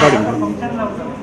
Có.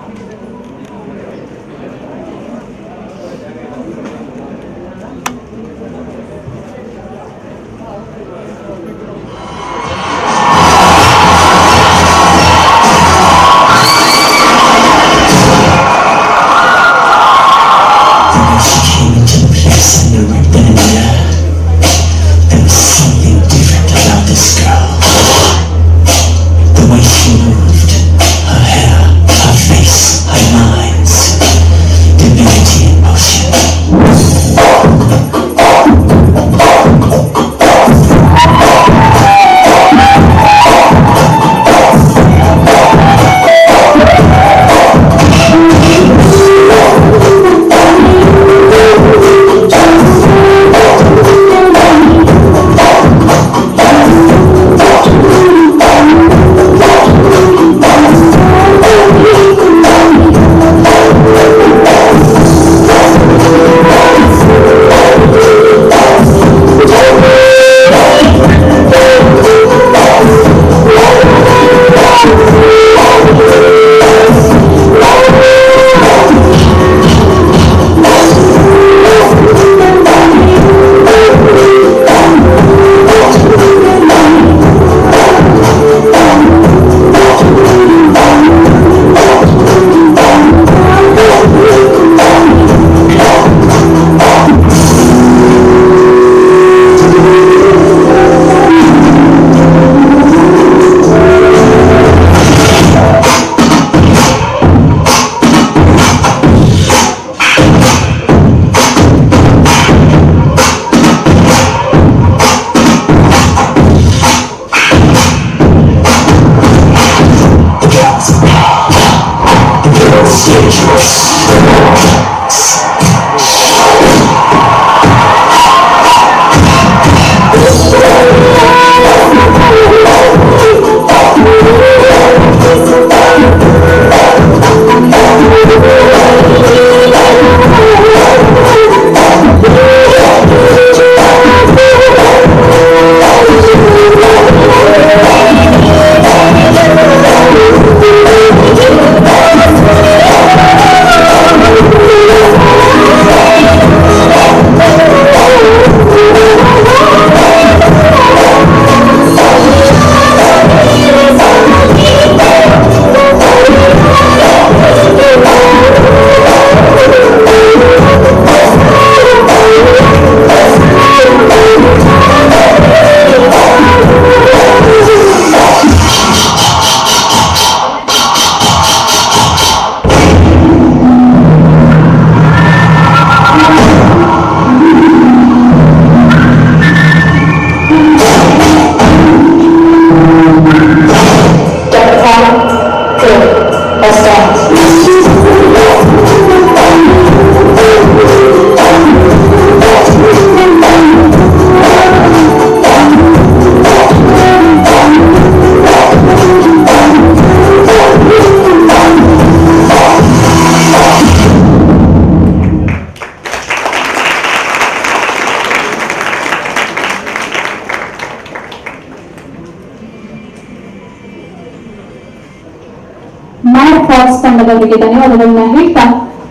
ತಂಡದವರಿಗೆ ಧನ್ಯವಾದಗಳನ್ನ ಹೇಳ್ತಾ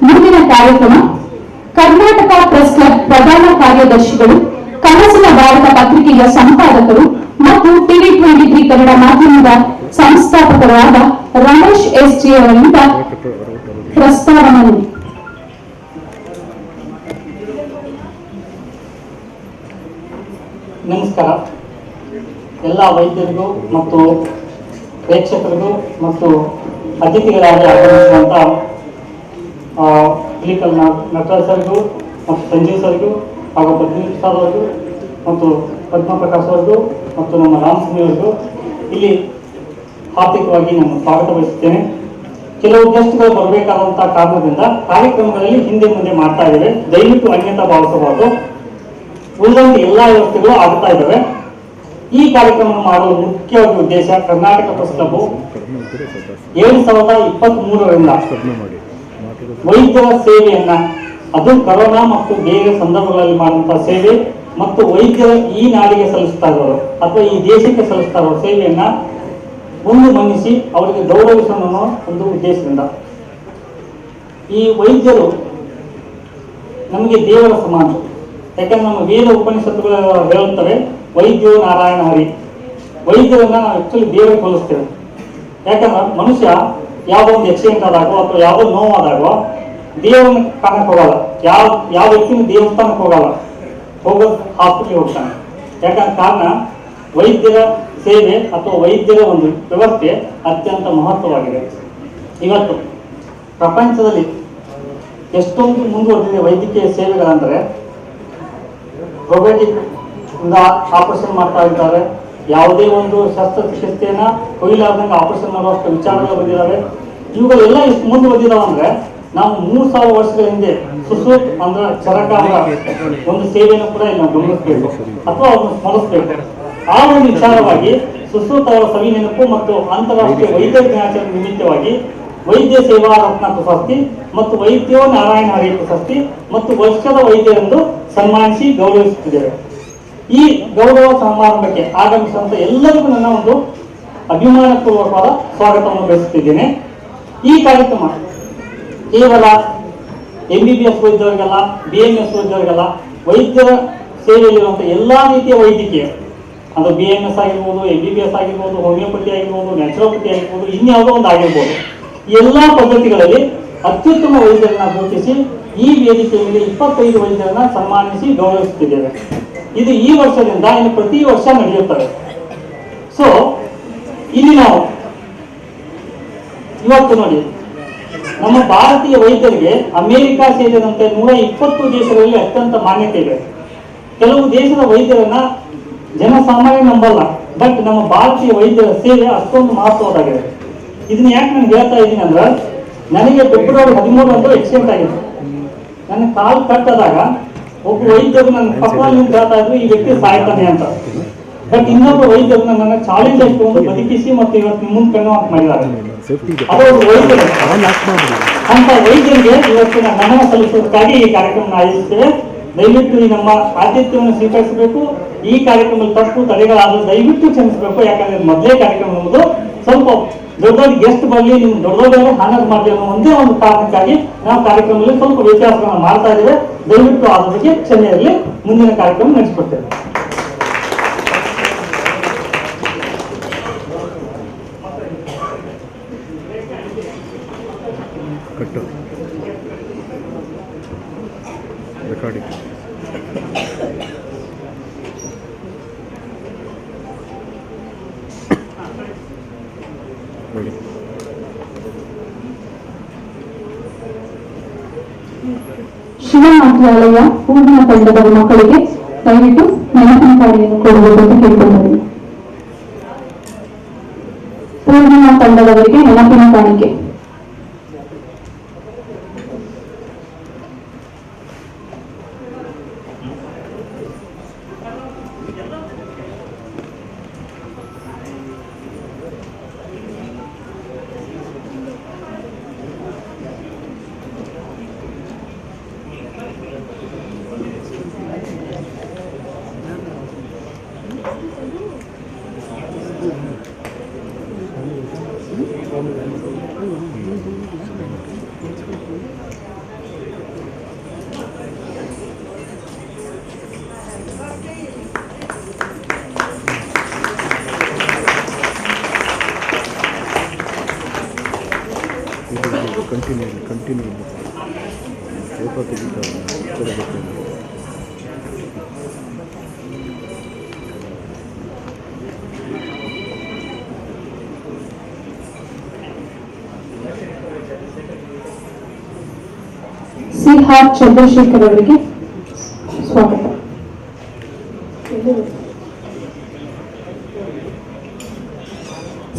ಮುಂದಿನ ಕಾರ್ಯಕ್ರಮ. ಕರ್ನಾಟಕ ಪ್ರೆಸ್ ಕ್ಲಬ್ ಪ್ರಧಾನ ಕಾರ್ಯದರ್ಶಿಗಳು, ಕನಸಿನ ಭಾರತ ಪತ್ರಿಕೆಯ ಸಂಪಾದಕರು ಮತ್ತು ಟಿವಿ ಟ್ವೆಂಟಿ ತ್ರೀ ಕನ್ನಡ ಮಾಧ್ಯಮದ ಸಂಸ್ಥಾಪಕರಾದ ರಮೇಶ್ ಎಸ್ ಜಿ ಅವರಿಂದ ಪ್ರಸ್ತಾವನೆ. ನಮಸ್ಕಾರ. ಎಲ್ಲ ವೈದ್ಯರಿಗೂ ಮತ್ತು ಪ್ರೇಕ್ಷಕರಿಗೂ ಮತ್ತು ಅತಿಥಿಗಳಾಗಿ ಆಗಮಿಸುವಂಥ ಇಲಿಕಲ್ ನಟರಾಜ್ ಸರ್ಗೂ ಮತ್ತು ಸಂಜೀವ್ ಸರ್ಗೂ ಹಾಗೂ ಪದ್ಮನಾಭ ಸರ್ ಅವ್ರಿಗೂ ಮತ್ತು ಪದ್ಮಪ್ರಕಾಶ್ ಅವ್ರಿಗೂ ಮತ್ತು ನಮ್ಮ ರಾಮಸ್ವಾಮಿ ಅವ್ರಿಗೂ ಇಲ್ಲಿ ಹಾರ್ದಿಕವಾಗಿ ನಾನು ಸ್ವಾಗತ ಬಯಸುತ್ತೇನೆ. ಕೆಲವು ಗೆಸ್ಟ್ಗಳು ಬರಬೇಕಾದಂತಹ ಕಾರಣದಿಂದ ಕಾರ್ಯಕ್ರಮಗಳಲ್ಲಿ ಹಿಂದೆ ಮುಂದೆ ಮಾಡ್ತಾ ಇದ್ದೇವೆ. ದಯವಿಟ್ಟು ಅನ್ಯತಾ ಭಾವಿಸಬಾರದು. ಉಳಿದಂತೆ ಎಲ್ಲ ವ್ಯವಸ್ಥೆಗಳು ಆಗ್ತಾ ಇದ್ದಾವೆ. ಈ ಕಾರ್ಯಕ್ರಮ ಮಾಡುವ ಮುಖ್ಯ ಉದ್ದೇಶ ಕರ್ನಾಟಕ ಕ್ಲಬ್ ಏಳು ಸಾವಿರದ ಇಪ್ಪತ್ತ್ ಮೂರರಿಂದ ವೈದ್ಯರ ಸೇವೆಯನ್ನ, ಅದು ಕರೋನಾ ಮತ್ತು ಬೇರೆ ಸಂದರ್ಭಗಳಲ್ಲಿ ಮಾಡುವಂತಹ ಸೇವೆ ಮತ್ತು ವೈದ್ಯರ ಈ ನಾಡಿಗೆ ಸಲ್ಲಿಸ್ತಾ ಇರೋರು ಅಥವಾ ಈ ದೇಶಕ್ಕೆ ಸಲ್ಲಿಸ್ತಾ ಇರೋ ಸೇವೆಯನ್ನ ಮುಂದೆ ಮನ್ನಿಸಿ ಅವರಿಗೆ ಗೌರವಿಸೋಣ ಒಂದು ಉದ್ದೇಶದಿಂದ. ಈ ವೈದ್ಯರು ನಮಗೆ ದೇವರ ಸಮಾನ. ಯಾಕಂದ್ರೆ ನಮ್ಮ ವೇದ ಉಪನಿಷತ್ತುಗಳು ಹೇಳುತ್ತವೆ ವೈದ್ಯೋ ನಾರಾಯಣ ಹರಿ. ವೈದ್ಯರನ್ನ ನಾವು ಆಕ್ಚುಲಿ ದೇವರಿಗೆ ಹೋಲಿಸ್ತೇವೆ ಯಾಕಂದ್ರೆ ಮನುಷ್ಯ ಯಾವುದೋ ಒಂದು ಆಕ್ಸಿಡೆಂಟ್ ಆದಾಗೋ ಅಥವಾ ಯಾವುದೋ ನೋವಾದಾಗೋ ದೇವರನ್ನ ಕಾಣಕ್ಕೆ ಹೋಗಲ್ಲ. ಯಾವ ಯಾವ ವ್ಯಕ್ತಿನೂ ದೇವಸ್ಥಾನಕ್ಕೆ ಹೋಗಲ್ಲ. ಹೋಗೋದು ಹಾಸ್ಪಿಟ್ಲಿಗೆ ಹೋಗ್ತಾನೆ. ಯಾಕಂದ್ರೆ ಕಾರಣ ವೈದ್ಯರ ಸೇವೆ ಅಥವಾ ವೈದ್ಯರ ಒಂದು ವ್ಯವಸ್ಥೆ ಅತ್ಯಂತ ಮಹತ್ವವಾಗಿದೆ. ಇವತ್ತು ಪ್ರಪಂಚದಲ್ಲಿ ಎಷ್ಟೊಂದು ಮುಂದುವರೆದಿದೆ ವೈದ್ಯಕೀಯ ಸೇವೆಗಳಂದ್ರೆ ರೊಬೊಟಿಕ್ ಇಂದ ಆಪರೇಷನ್ ಮಾಡ್ತಾ ಇದ್ದಾರೆ. ಯಾವುದೇ ಒಂದು ಶಸ್ತ್ರಚಿಕಿತ್ಸೆಯನ್ನ ಕೊಯ್ಲಾರ್ದಂಗೆ ಆಪರೇಷನ್ ಮಾಡುವಷ್ಟು ವಿಚಾರಗಳು ಬಂದಿದ್ದಾವೆ. ಇವುಗಳೆಲ್ಲ ಎಷ್ಟು ಮುಂದುವರೆದಿದಾವೆ ಅಂದ್ರೆ ನಾವು ಮೂರ್ ಸಾವಿರ ವರ್ಷಗಳ ಹಿಂದೆ ಸುಸು ಅಂದ್ರೆ ಚರಕ ಒಂದು ಸೇವೆಯನ್ನು ಕೂಡ ನಾವು ಗಮನಿಸಬೇಕು. ಅಥವಾ ಅವ್ರನ್ನ ಸ್ಮರಿಸಬೇಕು. ಆ ಒಂದು ವಿಚಾರವಾಗಿ ಸುಸೂತ್ ಅವರ ಸವಿ ನೆನಪು ಮತ್ತು ಅಂತಾರಾಷ್ಟ್ರೀಯ ವೈದ್ಯ ದಿನಾಚರಣೆ ನಿಮಿತ್ತವಾಗಿ ವೈದ್ಯ ಸೇವಾ ರತ್ನ ಪ್ರಶಸ್ತಿ ಮತ್ತು ವೈದ್ಯೋ ನಾರಾಯಣ ಹರಿ ಪ್ರಶಸ್ತಿ ಮತ್ತು ವರ್ಷದ ವೈದ್ಯರೆಂದು ಸನ್ಮಾನಿಸಿ ಗೌರವಿಸುತ್ತಿದ್ದೇವೆ. ಈ ಗೌರವ ಸಮಾರಂಭಕ್ಕೆ ಆಗಮಿಸಿದಂಥ ಎಲ್ಲರಿಗೂ ನನ್ನ ಒಂದು ಅಭಿಮಾನಪೂರ್ವಕವಾದ ಸ್ವಾಗತವನ್ನು ಬಯಸುತ್ತಿದ್ದೇನೆ. ಈ ಕಾರ್ಯಕ್ರಮ ಕೇವಲ ಎಂ ಬಿ ಬಿ ಎಸ್ ವೈದ್ಯರಿಗಲ್ಲ ಬಿ ಎಂ ಎಸ್ ವೈದ್ಯರಿಗಲ್ಲ, ವೈದ್ಯರ ಸೇವೆಯಲ್ಲಿರುವಂಥ ಎಲ್ಲಾ ರೀತಿಯ ವೈದ್ಯಕೀಯ, ಅದು ಬಿ ಎಂ ಎಸ್ ಆಗಿರ್ಬೋದು ಎಂ ಬಿ ಬಿ ಎಸ್ ಆಗಿರ್ಬೋದು, ಹೋಮಿಯೋಪತಿ ಆಗಿರ್ಬೋದು, ನ್ಯಾಚುರೋಪತಿ ಆಗಿರ್ಬೋದು, ಇನ್ಯಾವುದೋ ಒಂದು ಆಗಿರ್ಬೋದು ಎಲ್ಲ ಪದ್ಧತಿಗಳಲ್ಲಿ ಅತ್ಯುತ್ತಮ ವೈದ್ಯರನ್ನ ಗುರುತಿಸಿ ಈ ವೇದಿಕೆಯಲ್ಲಿ ಇಪ್ಪತ್ತೈದು ವೈದ್ಯರನ್ನ ಸನ್ಮಾನಿಸಿ ಗೌರವಿಸುತ್ತಿದ್ದೇವೆ. ಇದು ಈ ವರ್ಷದಿಂದ ಇನ್ನು ಪ್ರತಿ ವರ್ಷ ನಡೆಯುತ್ತದೆ ಸೊ ಇಲ್ಲಿ ನಾವು ಇವತ್ತು ನೋಡಿ, ನಮ್ಮ ಭಾರತೀಯ ವೈದ್ಯರಿಗೆ ಅಮೆರಿಕ ಸೇರಿದಂತೆ ನೂರ ಇಪ್ಪತ್ತು ದೇಶಗಳಲ್ಲಿ ಅತ್ಯಂತ ಮಾನ್ಯತೆ ಇದೆ. ಕೆಲವು ದೇಶದ ವೈದ್ಯರನ್ನ ಜನಸಾಮಾನ್ಯ ನಂಬಲ್ಲ ಬಟ್ ನಮ್ಮ ಭಾರತೀಯ ವೈದ್ಯರ ಸೇವೆ ಅಷ್ಟೊಂದು ಮಹತ್ವದಾಗಿದೆ ಇದನ್ನ ಯಾಕೆ ನಾನು ಹೇಳ್ತಾ ಇದ್ದೀನಿ ಅಂದ್ರೆ, ನನಗೆ ಫೆಬ್ರವರಿ ಹದಿಮೂರರಂದು ಆಕ್ಸಿಡೆಂಟ್ ಆಗಿದೆ. ನನ್ನ ಕಾಲು ಕಟ್ಟದಾಗ ಒಬ್ಬ ವೈದ್ಯರು ನನ್ನ ಪಕ್ಕ ನಿಂತು ಹೇಳ್ತಾ ಇದ್ರು ಈ ವ್ಯಕ್ತಿ ಸಾಯ್ತಾನೆ ಅಂತ. ಬಟ್ ಇನ್ನೊಬ್ಬ ವೈದ್ಯರು ನನ್ನ ಚಾಲೆಂಜ್ ಹಾಕಿಕೊಂಡು ಬದುಕಿಸಿ ಮತ್ತೆ ಇವತ್ತು ನಿಮ್ಮ ಮುಂದೆ ಕಣ್ಣು ಅಂತ ಮಾಡಿದ್ದಾರೆ ವೈದ್ಯರು. ಅಂತ ವೈದ್ಯರಿಗೆ ಇವತ್ತಿನ ನಮನ ಸಲ್ಲಿಸುವುದಕ್ಕಾಗಿ ಈ ಕಾರ್ಯಕ್ರಮ ಆಯೋಜಿಸ್ತೇವೆ. ದಯವಿಟ್ಟು ಈ ನಮ್ಮ ಆತಿಥ್ಯವನ್ನು ಸ್ವೀಕರಿಸಬೇಕು. ಈ ಕಾರ್ಯಕ್ರಮದಲ್ಲಿ ತಪ್ಪು ತಡೆಗಳಾದರೂ ದಯವಿಟ್ಟು ಕ್ಷಮಿಸಬೇಕು. ಯಾಕಂದ್ರೆ ಮೊದಲೇ ಕಾರ್ಯಕ್ರಮ ಸ್ವಲ್ಪ ದೊಡ್ಡ ಎಷ್ಟು ಬರಲಿ ನಿಮ್ ದೊಡ್ಡ ಹಾನರ್ ಮಾಡಲಿ ಅನ್ನೋ ಒಂದೇ ಒಂದು ಕಾರಣಕ್ಕಾಗಿ ನಾವು ಕಾರ್ಯಕ್ರಮದಲ್ಲಿ ಸ್ವಲ್ಪ ವ್ಯತ್ಯಾಸಗಳನ್ನು ಮಾಡ್ತಾ ಇದ್ದೇವೆ. ದಯವಿಟ್ಟು ಅದ್ರ ಚೆನ್ನೈಯಲ್ಲಿ ಮುಂದಿನ ಕಾರ್ಯಕ್ರಮ ನಡೆಸಿಕೊಡ್ತೇವೆ. ಕಟ್ಟು. ನೋಡಿ ಶಿವಮಾತ್ಯಾಲಯ ಹೂವಿನ ತಂಡದ ಮಕ್ಕಳಿಗೆ ದಯವಿಟ್ಟು ನೆನಪಿನ ಕಾರ್ಯವನ್ನು ಕೊಡಬೇಕು ಅಂತ ಕೇಳ್ಕೊಳ್ತೀನಿ ಪೂರ್ಣಿಮ ತಂಡದವರಿಗೆ ನೆನಪಿನ ಕಾಣಿಕೆ ಕಂಟಿನ್ಯೂ ಫೋಟೋ ತೆಗಿತಾರೆ ಸಿ ಚಂದ್ರಶೇಖರ್ ಅವರಿಗೆ ಸ್ವಾಗತ.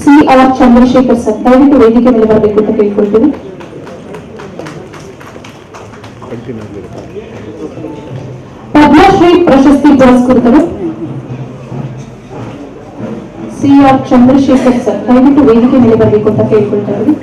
ಸಿ ಚಂದ್ರಶೇಖರ್ ಸರ್, ದಯವಿಟ್ಟು ವೇದಿಕೆ ಮೇಲೆ ಬರಬೇಕು ಅಂತ ಕಂಟಿನ್ಯೂ ಆಗಲಿ ಪದ್ಮಶ್ರೀ ಪ್ರಶಸ್ತಿ ಪುರಸ್ಕೃತರು ಸಿ ಆರ್ ಚಂದ್ರಶೇಖರ್ ಸರ್ ದಯವಿಟ್ಟು ವೇದಿಕೆ ಮೇಲೆ ಬರಬೇಕು ಅಂತ ಕೇಳ್ಕೊಳ್ತಾ ಇದ್ದೀನಿ